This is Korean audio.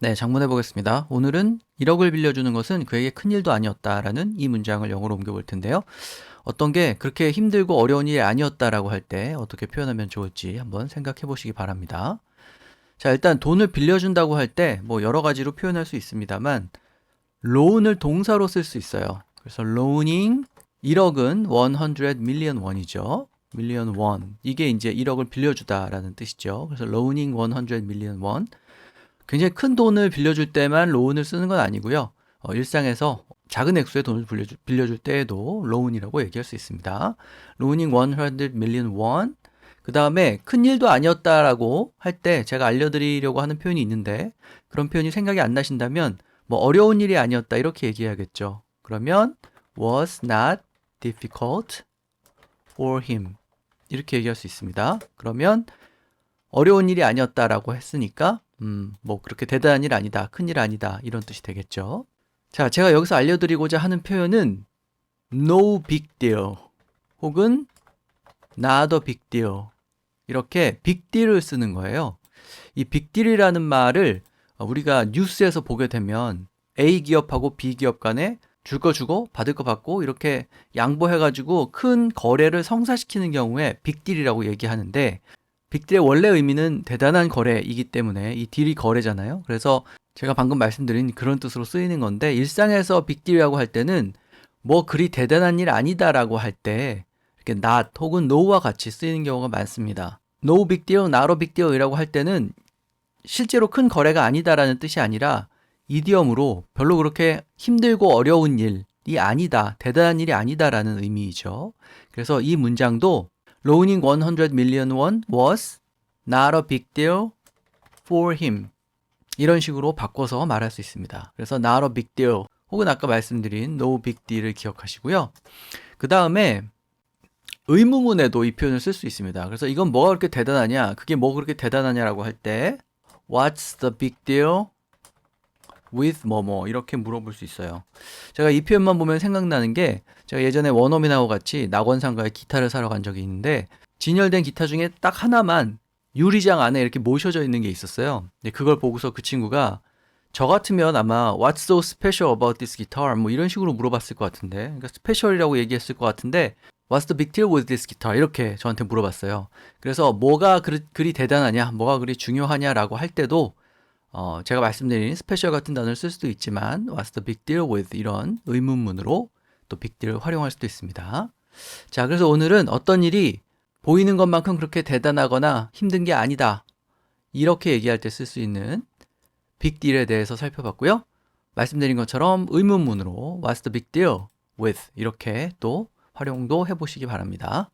네, 장문해 보겠습니다. 오늘은 1억을 빌려주는 것은 그에게 큰 일도 아니었다라는 이 문장을 영어로 옮겨볼 텐데요. 어떤 게 그렇게 힘들고 어려운 일이 아니었다라고 할 때 어떻게 표현하면 좋을지 한번 생각해 보시기 바랍니다. 자, 일단 돈을 빌려준다고 할 때 뭐 여러 가지로 표현할 수 있습니다만 loan을 동사로 쓸 수 있어요. 그래서 loaning 1억은 100 million 원이죠. million won. 이게 이제 1억을 빌려주다라는 뜻이죠. 그래서 loaning 100 million won. 굉장히 큰 돈을 빌려줄 때만 로운을 쓰는 건 아니고요. 어, 일상에서 작은 액수의 돈을 빌려줄, 빌려줄 때에도 로운이라고 얘기할 수 있습니다. 로우닝 100 million won. 그 다음에 큰 일도 아니었다라고 할 때 제가 알려드리려고 하는 표현이 있는데 그런 표현이 생각이 안 나신다면 뭐 어려운 일이 아니었다 이렇게 얘기해야겠죠. 그러면 was not difficult for him 이렇게 얘기할 수 있습니다. 그러면 어려운 일이 아니었다라고 했으니까 음, 뭐 그렇게 대단한 일 아니다, 큰 일 아니다 이런 뜻이 되겠죠. 자, 제가 여기서 알려드리고자 하는 표현은 no big deal 혹은 not a big deal 이렇게 big deal을 쓰는 거예요. 이 big deal이라는 말을 우리가 뉴스에서 보게 되면 A 기업하고 B 기업 간에 줄 거 주고 받을 거 받고 이렇게 양보해가지고 큰 거래를 성사시키는 경우에 빅딜이라고 얘기하는데 빅딜의 원래 의미는 대단한 거래이기 때문에 이 딜이 거래잖아요. 그래서 제가 방금 말씀드린 그런 뜻으로 쓰이는 건데 일상에서 빅딜이라고 할 때는 뭐 그리 대단한 일 아니다라고 할 때 이렇게 not 혹은 no와 같이 쓰이는 경우가 많습니다. no big deal, not a big deal이라고 할 때는 실제로 큰 거래가 아니다라는 뜻이 아니라 이디엄으로 별로 그렇게 힘들고 어려운 일이 아니다, 대단한 일이 아니다라는 의미이죠. 그래서 이 문장도 loaning 100 million won was not a big deal for him. 이런 식으로 바꿔서 말할 수 있습니다. 그래서 not a big deal 혹은 아까 말씀드린 no big deal을 기억하시고요. 그 다음에 의문문에도 이 표현을 쓸 수 있습니다. 그래서 이건 뭐가 그렇게 대단하냐? 그게 뭐 그렇게 대단하냐라고 할 때 What's the big deal with 뭐뭐 이렇게 물어볼 수 있어요. 제가 이 표현만 보면 생각나는 게 제가 예전에 원어민하고 같이 낙원상가에 기타를 사러 간 적이 있는데 진열된 기타 중에 딱 하나만 유리장 안에 이렇게 모셔져 있는 게 있었어요. 그걸 보고서 그 친구가 저 같으면 아마 What's so special about this guitar? 뭐 이런 식으로 물어봤을 것 같은데 그러니까 스페셜이라고 얘기했을 것 같은데 What's the big deal with this guitar? 이렇게 저한테 물어봤어요. 그래서 뭐가 그리, 그리 대단하냐, 뭐가 그리 중요하냐라고 할 때도 어, 제가 말씀드린 스페셜 같은 단어를 쓸 수도 있지만 What's the big deal with 이런 의문문으로 또 big deal을 활용할 수도 있습니다. 자, 그래서 오늘은 어떤 일이 보이는 것만큼 그렇게 대단하거나 힘든 게 아니다. 이렇게 얘기할 때 쓸 수 있는 big deal에 대해서 살펴봤고요. 말씀드린 것처럼 의문문으로 What's the big deal with 이렇게 또 활용도 해보시기 바랍니다.